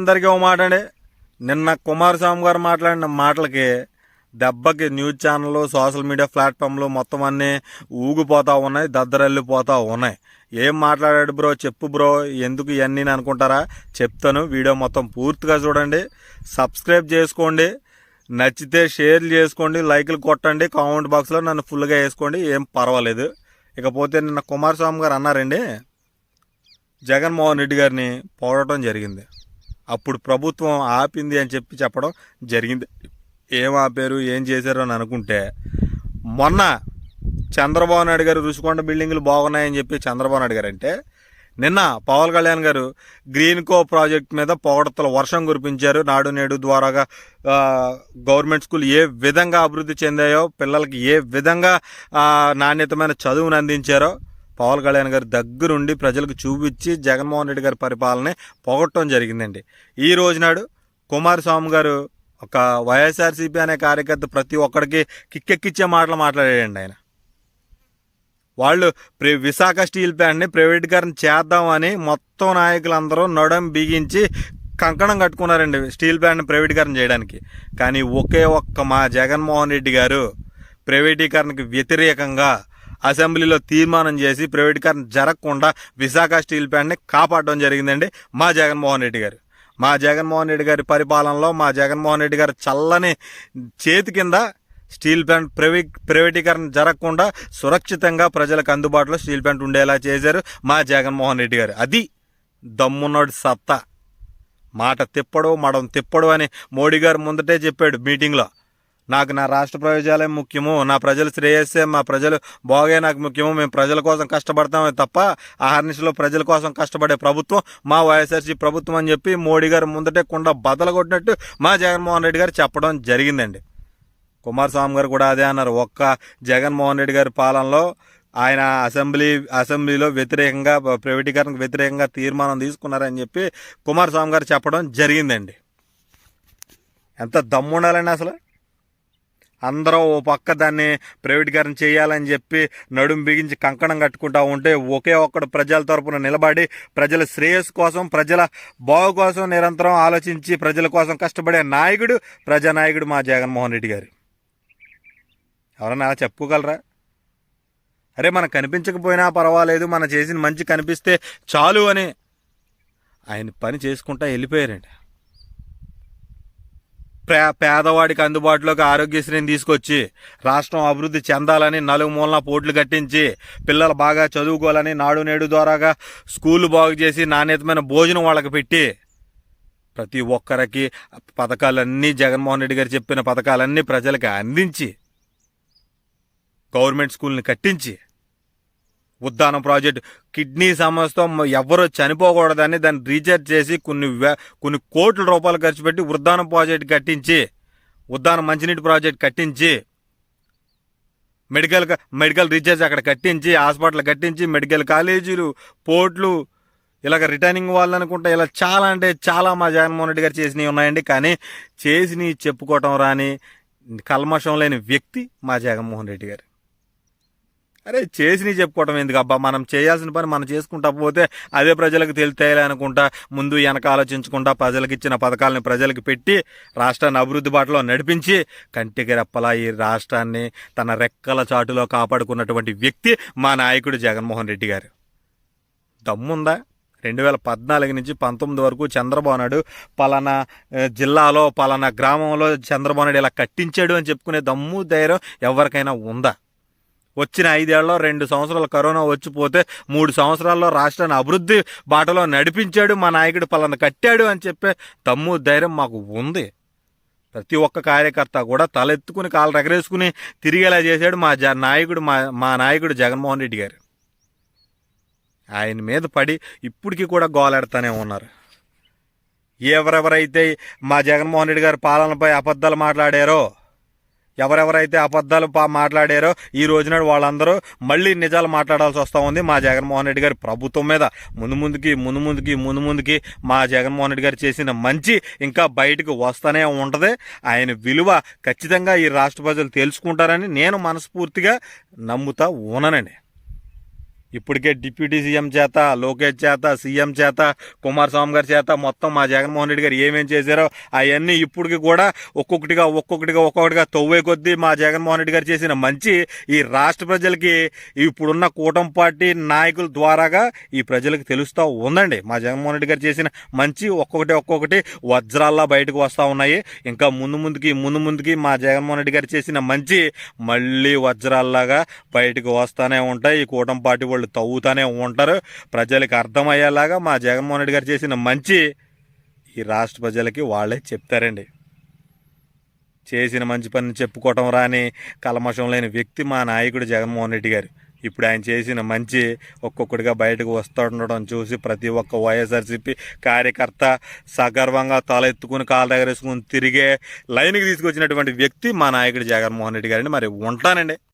అందరికీ ఒక మాట అండి. నిన్న కుమారస్వామి గారు మాట్లాడిన మాటలకి దెబ్బకి న్యూస్ ఛానళ్ళు సోషల్ మీడియా ప్లాట్ఫామ్లు మొత్తం అన్నీ ఊగిపోతూ ఉన్నాయి దద్దరల్లిపోతూ ఉన్నాయి. ఏం మాట్లాడాడు బ్రో? చెప్పు బ్రో. ఎందుకు ఇవన్నీ అనుకుంటారా? చెప్తాను. వీడియో మొత్తం పూర్తిగా చూడండి. సబ్స్క్రైబ్ చేసుకోండి. నచ్చితే షేర్ చేసుకోండి. లైక్లు కొట్టండి. కామెంట్ బాక్స్లో నన్ను ఫుల్గా వేసుకోండి. ఏం పర్వాలేదు. ఇకపోతే నిన్న కుమారస్వామి గారు అన్నారండి జగన్మోహన్ రెడ్డి గారిని పోడటం జరిగింది. అప్పుడు ప్రభుత్వం ఆపింది అని చెప్పి చెప్పడం జరిగింది. ఏం ఆపారు ఏం చేశారు అని అనుకుంటే మొన్న చంద్రబాబు నాయుడు గారు రుషికొండ బిల్డింగ్లు బాగున్నాయని చెప్పి చంద్రబాబు నాయుడు గారు అంటే నిన్న పవన్ కళ్యాణ్ గారు గ్రీన్ కో ప్రాజెక్ట్ మీద పొగడతల వర్షం కురిపించారు. నాడు నేడు ద్వారాగా గవర్నమెంట్ స్కూల్ ఏ విధంగా అభివృద్ధి చెందాయో పిల్లలకి ఏ విధంగా నాణ్యతమైన చదువును అందించారో పవన్ కళ్యాణ్ గారి దగ్గరుండి ప్రజలకు చూపించి జగన్మోహన్ రెడ్డి గారి పరిపాలన పొగట్టడం జరిగిందండి. ఈ రోజునాడు కుమారస్వామి గారు ఒక వైఎస్ఆర్సీపీ అనే కార్యకర్త ప్రతి ఒక్కడికి కిక్కెక్కిచ్చే మాటలు మాట్లాడాడండి ఆయన. వాళ్ళు ప్రి విశాఖ స్టీల్ ప్లాంట్ని ప్రైవేటీకరణ చేద్దామని మొత్తం నాయకులందరూ నడం బిగించి కంకణం కట్టుకున్నారండి స్టీల్ ప్లాంట్ని ప్రైవేటీకరణ చేయడానికి. కానీ ఒకే ఒక్క మా జగన్మోహన్ రెడ్డి గారు ప్రైవేటీకరణకి వ్యతిరేకంగా అసెంబ్లీలో తీర్మానం చేసి ప్రైవేటీకరణ జరగకుండా విశాఖ స్టీల్ ప్లాంట్ని కాపాడడం జరిగిందండి మా జగన్మోహన్ రెడ్డి గారు. మా జగన్మోహన్ రెడ్డి గారి పరిపాలనలో మా జగన్మోహన్ రెడ్డి గారి చల్లని చేతి కింద స్టీల్ ప్లాంట్ ప్రైవే ప్రైవేటీకరణ జరగకుండా సురక్షితంగా ప్రజలకు అందుబాటులో స్టీల్ ప్లాంట్ ఉండేలా చేశారు మా జగన్మోహన్ రెడ్డి గారు. అది దమ్మున్నోడి సత్తా. మాట తిప్పడు మడం తిప్పడు అని మోడీ గారు ముందటే చెప్పాడు మీటింగ్లో. నాకు నా రాష్ట్ర ప్రయోజనాలే ముఖ్యము. నా ప్రజల శ్రేయస్సే మా ప్రజలు బాగే నాకు ముఖ్యము. మేము ప్రజల కోసం కష్టపడతామే తప్ప ఆహర్నిశలో ప్రజల కోసం కష్టపడే ప్రభుత్వం మా వైఎస్ఆర్సీ ప్రభుత్వం అని చెప్పి మోడీ గారు ముందటే కుండ బదలు కొట్టినట్టు మా జగన్మోహన్ రెడ్డి గారు చెప్పడం జరిగిందండి. కుమారస్వామి గారు కూడా అదే అన్నారు. ఒక్క జగన్మోహన్ రెడ్డి గారి పాలనలో ఆయన అసెంబ్లీ అసెంబ్లీలో వ్యతిరేకంగా ప్రైవేటీకరణకు వ్యతిరేకంగా తీర్మానం తీసుకున్నారని చెప్పి కుమారస్వామి గారు చెప్పడం జరిగిందండి. ఎంత దమ్ముండాలండి అసలు? అందరూ ఓ పక్క దాన్ని ప్రైవేటీకరణ చేయాలని చెప్పి నడుం బిగించి కంకణం కట్టుకుంటా ఉంటే ఒకే ఒక్కడు ప్రజల తరపున నిలబడి ప్రజల శ్రేయస్సు కోసం ప్రజల బాగు కోసం నిరంతరం ఆలోచించి ప్రజల కోసం కష్టపడే నాయకుడు ప్రజానాయకుడు మా జగన్మోహన్ రెడ్డి గారు. ఎవరన్నా అలా చెప్పుకోగలరా? అరే మనకు కనిపించకపోయినా పర్వాలేదు మనం చేసిన మంచి కనిపిస్తే చాలు అని ఆయన పని చేసుకుంటా వెళ్ళిపోయారండి పే పేదవాడికి అందుబాటులోకి ఆరోగ్యశ్రీని తీసుకొచ్చి రాష్ట్రం అభివృద్ధి చెందాలని నలుగు మూలన పోట్లు కట్టించి పిల్లలు బాగా చదువుకోవాలని నాడు నేడు ద్వారాగా స్కూల్ బాగు చేసి నాణ్యతమైన భోజనం వాళ్ళకి పెట్టి ప్రతి ఒక్కరికి పథకాలన్నీ జగన్మోహన్ రెడ్డి గారు చెప్పిన పథకాలన్నీ ప్రజలకి అందించి గవర్నమెంట్ స్కూల్ని కట్టించి ఉద్దానం ప్రాజెక్ట్. కిడ్నీ సమస్యతో ఎవరు చనిపోకూడదని దాన్ని రీఛార్జ్ చేసి కొన్ని కొన్ని కోట్ల రూపాయలు ఖర్చు పెట్టి ఉద్దానం ప్రాజెక్ట్ కట్టించి ఉద్దానం మంచినీటి ప్రాజెక్ట్ కట్టించి మెడికల్ మెడికల్ రీఛార్జ్ అక్కడ కట్టించి హాస్పిటల్ కట్టించి మెడికల్ కాలేజీలు పోర్ట్లు ఇలాగ రిటర్నింగ్ వాళ్ళు అనుకుంటే ఇలా చాలా అంటే చాలా మా జగన్మోహన్ రెడ్డి గారు చేసినవి ఉన్నాయండి. కానీ చేసినవి చెప్పుకోవటం రాని కల్మషం లేని వ్యక్తి మా జగన్మోహన్ రెడ్డి గారు. అరే చేసినవి చెప్పుకోవటం ఎందుకు? అబ్బా మనం చేయాల్సిన పని మనం చేసుకుంటా పోతే అదే ప్రజలకు తెలితేయాలి అనుకుంటా ముందు వెనక ఆలోచించుకుంటా ప్రజలకు ఇచ్చిన పథకాలను ప్రజలకు పెట్టి రాష్ట్రాన్ని అభివృద్ధి బాటలో నడిపించి కంటికి రెప్పలా ఈ రాష్ట్రాన్ని తన రెక్కల చాటులో కాపాడుకున్నటువంటి వ్యక్తి మా నాయకుడు జగన్మోహన్ రెడ్డి గారు. దమ్ముందా? రెండు వేల పద్నాలుగు నుంచి పంతొమ్మిది వరకు చంద్రబాబు నాయుడు పలానా జిల్లాలో పలానా గ్రామంలో చంద్రబాబు నాయుడు ఇలా కట్టించాడు అని చెప్పుకునే దమ్ము ధైర్యం ఎవరికైనా ఉందా? వచ్చిన ఐదేళ్ళలో రెండు సంవత్సరాలు కరోనా వచ్చిపోతే మూడు సంవత్సరాల్లో రాష్ట్రాన్ని అభివృద్ధి బాటలో నడిపించాడు మా నాయకుడు పలాన కట్టాడు అని చెప్పే తమ్ము ధైర్యం మాకు ఉంది. ప్రతి ఒక్క కార్యకర్త కూడా తలెత్తుకుని కాళ్ళు రగరేసుకుని తిరిగేలా చేశాడు మా జ నాయకుడు మా మా నాయకుడు జగన్మోహన్ రెడ్డి గారు. ఆయన మీద పడి ఇప్పటికీ కూడా గోలాడుతూనే ఉన్నారు. ఎవరెవరైతే మా జగన్మోహన్ రెడ్డి గారు పాలనపై అబద్ధాలు మాట్లాడారో ఎవరెవరైతే అబద్ధాలు పా మాట్లాడారో ఈ రోజున వాళ్ళందరూ మళ్ళీ నిజాలు మాట్లాడాల్సి వస్తూ ఉంది. మా జగన్మోహన్ రెడ్డి గారి ప్రభుత్వం మీద ముందు ముందుకి ముందు ముందుకి ముందు ముందుకి మా జగన్మోహన్ రెడ్డి గారు చేసిన మంచి ఇంకా బయటకు వస్తూనే ఉంటుంది. ఆయన విలువ ఖచ్చితంగా ఈ రాష్ట్ర ప్రజలు తెలుసుకుంటారని నేను మనస్ఫూర్తిగా నమ్ముతా ఉన్నానండి. ఇప్పటికే డిప్యూటీ సీఎం చేత లోకేష్ చేత సీఎం చేత కుమారస్వామి గారి చేత మొత్తం మా జగన్మోహన్ రెడ్డి గారు ఏమేం చేశారో అవన్నీ ఇప్పటికి కూడా ఒక్కొక్కటిగా ఒక్కొక్కటిగా ఒక్కొక్కటిగా తవ్వే కొద్దీ మా జగన్మోహన్ రెడ్డి గారు చేసిన మంచి ఈ రాష్ట్ర ప్రజలకి ఇప్పుడున్న కూటమి పార్టీ నాయకుల ద్వారాగా ఈ ప్రజలకు తెలుస్తూ ఉందండి. మా జగన్మోహన్ రెడ్డి గారు చేసిన మంచి ఒక్కొక్కటి ఒక్కొక్కటి వజ్రాల్లా బయటకు వస్తూ ఉన్నాయి. ఇంకా ముందు ముందుకి ముందు ముందుకి మా జగన్మోహన్ రెడ్డి గారు చేసిన మంచి మళ్ళీ వజ్రాల్లాగా బయటకు వస్తూనే ఉంటాయి. ఈ కూటమి పార్టీ వాళ్ళు తవ్వుతూనే ఉంటారు. ప్రజలకు అర్థమయ్యేలాగా మా జగన్మోహన్ రెడ్డి గారు చేసిన మంచి ఈ రాష్ట్ర ప్రజలకి వాళ్ళే చెప్తారండి. చేసిన మంచి పని చెప్పుకోవటం రాని కలమషం లేని వ్యక్తి మా నాయకుడు జగన్మోహన్ రెడ్డి గారు. ఇప్పుడు ఆయన చేసిన మంచి ఒక్కొక్కటిగా బయటకు వస్తుండడం చూసి ప్రతి ఒక్క వైఎస్ఆర్సీపీ కార్యకర్త సగర్వంగా తలెత్తుకుని కాళ్ళ దగ్గరేసుకుని తిరిగే లైన్కి తీసుకొచ్చినటువంటి వ్యక్తి మా నాయకుడు జగన్మోహన్ రెడ్డి గారిని మరి ఉంటానండి.